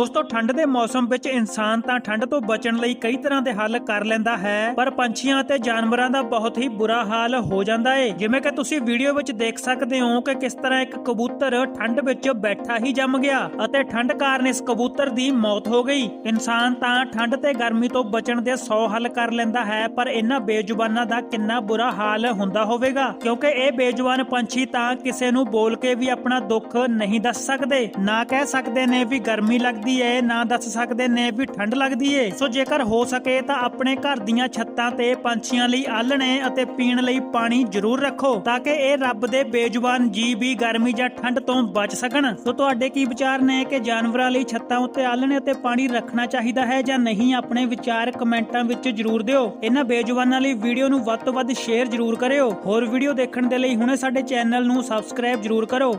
ਦੋਸਤੋ, ਠੰਡ ਦੇ ਮੌਸਮ ਵਿੱਚ ਇਨਸਾਨ ਤਾਂ ਠੰਡ ਤੋਂ ਬਚਣ ਲਈ ਕਈ ਤਰ੍ਹਾਂ ਦੇ ਹੱਲ ਕਰ ਲੈਂਦਾ ਹੈ, ਪਰ ਪੰਛੀਆਂ ਅਤੇ ਜਾਨਵਰਾਂ ਦਾ ਬਹੁਤ ਹੀ ਬੁਰਾ ਹਾਲ ਹੋ ਜਾਂਦਾ ਏ। ਜਿਵੇਂ ਕਿ ਤੁਸੀਂ ਵੀਡੀਓ ਵਿੱਚ ਦੇਖ ਸਕਦੇ ਹੋ ਕਿ ਕਿਸ ਤਰ੍ਹਾਂ ਇੱਕ ਕਬੂਤਰ ਠੰਡ ਵਿੱਚ ਬੈਠਾ ਹੀ ਜੰਮ ਗਿਆ ਅਤੇ ਠੰਡ ਕਾਰਨ ਇਸ ਕਬੂਤਰ ਦੀ ਮੌਤ ਹੋ ਗਈ। ਇਨਸਾਨ ਤਾਂ ਠੰਡ ਤੇ ਗਰਮੀ ਤੋਂ ਬਚਣ ਦੇ 100 ਹੱਲ ਕਰ ਲੈਂਦਾ ਹੈ, ਪਰ ਇਹਨਾਂ ਬੇਜ਼ੁਬਾਨਾਂ ਦਾ ਕਿੰਨਾ ਬੁਰਾ ਹਾਲ ਹੁੰਦਾ ਹੋਵੇਗਾ? ਕਿਉਂਕਿ ਇਹ ਬੇਜ਼ੁਬਾਨ ਪੰਛੀ ਤਾਂ ਕਿਸੇ ਨੂੰ ਬੋਲ ਕੇ ਵੀ ਆਪਣਾ ਦੁੱਖ ਨਹੀਂ ਦੱਸ ਸਕਦੇ, ਨਾ ਕਹਿ ਸਕਦੇ ਨੇ ਵੀ ਗਰਮੀ ਲੱਗਦੀ ਏ, ਨਾ ਦੱਸ ਸਕਦੇ ਨੇ ਵੀ ਠੰਡ ਲੱਗਦੀ ਏ। ਸੋ ਜੇਕਰ ਹੋ ਸਕੇ ਤਾਂ ਆਪਣੇ ਘਰ ਦੀਆਂ ਛੱਤਾਂ ਤੇ ਪੰਛੀਆਂ ਲਈ ਆਲਣੇ ਅਤੇ ਪੀਣ ਲਈ ਪਾਣੀ ਜ਼ਰੂਰ ਰੱਖੋ, ਤਾਂ ਕਿ ਇਹ ਰੱਬ ਦੇ ਬੇਜ਼ੁਬਾਨ ਜੀਵ ਵੀ ਗਰਮੀ ਜਾਂ ਠੰਡ ਤੋਂ ਬਚ ਸਕਣ। ਸੋ ਤੁਹਾਡੇ ਕੀ ਵਿਚਾਰ ਨੇ ਕਿ ਜਾਨਵਰਾਂ ਲਈ ਛੱਤਾਂ ਉੱਤੇ ਆਲਣੇ ਅਤੇ ਪਾਣੀ ਰੱਖਣਾ ਚਾਹੀਦਾ ਹੈ ਜਾਂ ਨਹੀਂ? ਆਪਣੇ ਵਿਚਾਰ ਕਮੈਂਟਾਂ ਵਿੱਚ ਜ਼ਰੂਰ ਦਿਓ। ਇਹਨਾਂ ਬੇਜ਼ੁਬਾਨਾਂ ਲਈ ਵੀਡੀਓ ਨੂੰ ਵੱਧ ਤੋਂ ਵੱਧ ਸ਼ੇਅਰ ਜ਼ਰੂਰ ਕਰਿਓ। ਹੋਰ ਵੀਡੀਓ ਦੇਖਣ ਦੇ ਲਈ ਹੁਣੇ ਸਾਡੇ ਚੈਨਲ ਨੂੰ ਸਬਸਕ੍ਰਾਈਬ ਜ਼ਰੂਰ ਕਰੋ।